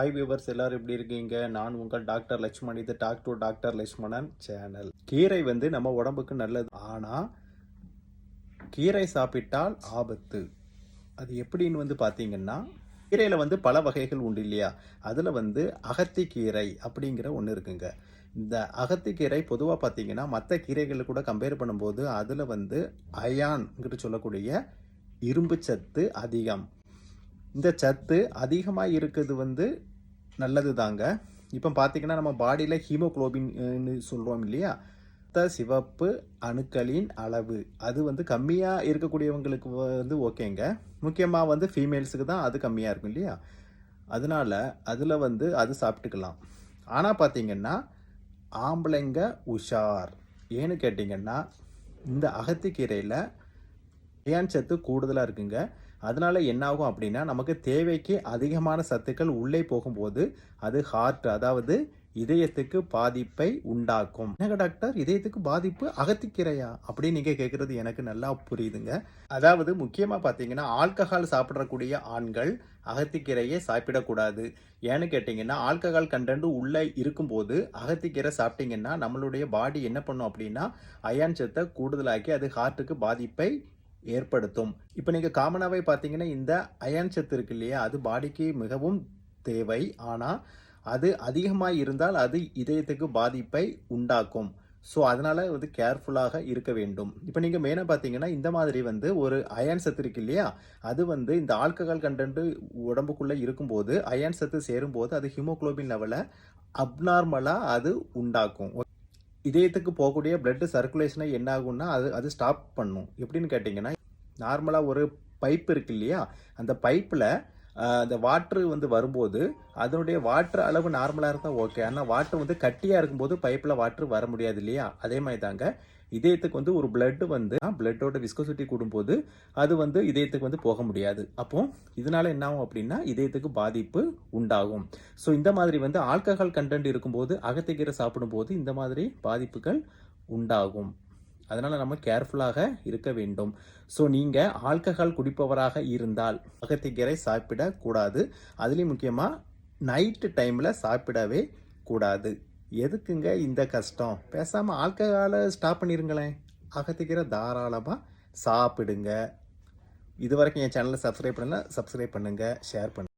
Hi viewers எல்லாரும் எப்படி இருக்கீங்க? நான் உங்கள் டாக்டர் லட்சுமண். இது talk to doctor Lakshmanan channel கீரை வந்து நம்ம உடம்புக்கு நல்லது. ஆனால் கீரை சாப்பிட்டால் ஆபத்து. அது எப்படின்னு வந்து பார்த்தீங்கன்னா கீரையில் வந்து பல வகைகள் உண்டு இல்லையா? அதில் வந்து அகத்திக்கீரை அப்படிங்கிற ஒன்று இருக்குங்க. இந்த அகத்திக்கீரை பொதுவாக பார்த்தீங்கன்னா மற்ற கீரைகளை கூட கம்பேர் பண்ணும்போது அதில் வந்து அயான்கிட்ட சொல்லக்கூடிய இரும்பு சத்து அதிகம். இந்த சத்து அதிகமாக இருக்குது வந்து நல்லது தாங்க இப்போ பார்த்தீங்கன்னா நம்ம பாடியில் ஹீமோகுளோபின்னு சொல்கிறோம் இல்லையா? ரத்த சிவப்பு அணுக்களின் அளவு. அது வந்து கம்மியாக இருக்கக்கூடியவங்களுக்கு வந்து ஓகேங்க. முக்கியமாக வந்து ஃபீமேல்ஸுக்கு தான் அது கம்மியாக இருக்கும் இல்லையா? அதனால அதில் வந்து அது சாப்பிட்டுக்கலாம். ஆனால் பார்த்தீங்கன்னா ஆம்பளைங்க உஷார். ஏன்னு கேட்டிங்கன்னா இந்த அகத்திக்கீரையில் ஏன் சத்து கூடுதலாக இருக்குங்க. அதனால் என்னாகும் அப்படின்னா நமக்கு தேவைக்கு அதிகமான சத்துக்கள் உள்ளே போகும்போது அது ஹார்ட் அதாவது இதயத்துக்கு பாதிப்பை உண்டாக்கும். என்னங்க டாக்டர் இதயத்துக்கு பாதிப்பு அகத்திக்கீரையா? அப்படின்னு நீங்கள் கேட்குறது எனக்கு நல்லா புரியுதுங்க. அதாவது முக்கியமாக பார்த்தீங்கன்னா ஆல்கஹால் சாப்பிடக்கூடிய ஆண்கள் அகத்திக்கீரையை சாப்பிடக்கூடாது. ஏன்னு கேட்டிங்கன்னா ஆல்கஹால் கண்டென்ட் உள்ளே இருக்கும்போது அகத்திக்கீரை சாப்பிட்டிங்கன்னா நம்மளுடைய பாடி என்ன பண்ணும் அப்படின்னா அயான் சத்தை கூடுதலாக்கி அது ஹார்ட்டுக்கு பாதிப்பை ஏற்படுத்தும். இப்போ நீங்கள் காமனாகவே பார்த்தீங்கன்னா இந்த அயன் சத்து இருக்கு இல்லையா அது பாடிக்கு மிகவும் தேவை. ஆனால் அது அதிகமாக இருந்தால் அது இதயத்துக்கு பாதிப்பை உண்டாக்கும். ஸோ அதனால் வந்து கேர்ஃபுல்லாக இருக்க வேண்டும். இப்போ நீங்கள் மெயினாக பார்த்தீங்கன்னா இந்த மாதிரி வந்து ஒரு அயன் சத்து இருக்கு இல்லையா அது வந்து இந்த ஆல்கஹால் கண்டென்ட் உடம்புக்குள்ளே இருக்கும்போது அயன் சத்து சேரும்போது அது ஹீமோகுளோபின் லெவலை அப்நார்மலாக அது உண்டாக்கும். இதயத்துக்கு போகக்கூடிய பிளட்டு சர்க்குலேஷனை என்ன ஆகும்னா அது அது ஸ்டாப் பண்ணும். எப்படின்னு கேட்டிங்கன்னா நார்மலாக ஒரு பைப் இருக்கு இல்லையா? அந்த பைப்பில் அந்த வாட்ரு வந்து வரும்போது அதனுடைய வாட்ரு அளவு நார்மலாக இருந்தால் ஓகே ஆனால் வாட்ரு வந்து கட்டியாக இருக்கும்போது பைப்பில் வாட்ரு வர முடியாது இல்லையா? அதே மாதிரி தாங்க இதயத்துக்கு வந்து ஒரு பிளட் வந்து பிளட்டோட விஸ்கோசிட்டி கூடும்போது அது வந்து இதயத்துக்கு வந்து போக முடியாது. அப்போ இதனால என்ன ஆகும் அப்படின்னா இதயத்துக்கு பாதிப்பு உண்டாகும். ஸோ இந்த மாதிரி வந்து ஆல்கஹால் கண்டென்ட் இருக்கும்போது அகத்திக்கீரை சாப்பிடும்போது இந்த மாதிரி பாதிப்புகள் உண்டாகும். அதனால் நம்ம கேர்ஃபுல்லாக இருக்க வேண்டும். ஸோ நீங்கள் ஆல்கஹால் குடிப்பவராக இருந்தால் அகத்திக்கீரை சாப்பிடக்கூடாது. அதுலேயும் முக்கியமாக நைட்டு டைமில் சாப்பிடவே கூடாது. எதுக்குங்க இந்த கஷ்டம்? பேசாமல் ஆல்கஹாலை ஸ்டாப் பண்ணிருங்களேன். அகத்திக்கீரை தாராளமாக சாப்பிடுங்க. இது வரைக்கும் என் சேனலை சப்ஸ்கிரைப் பண்ணல சப்ஸ்கிரைப் பண்ணுங்கள் ஷேர் பண்ணுங்கள்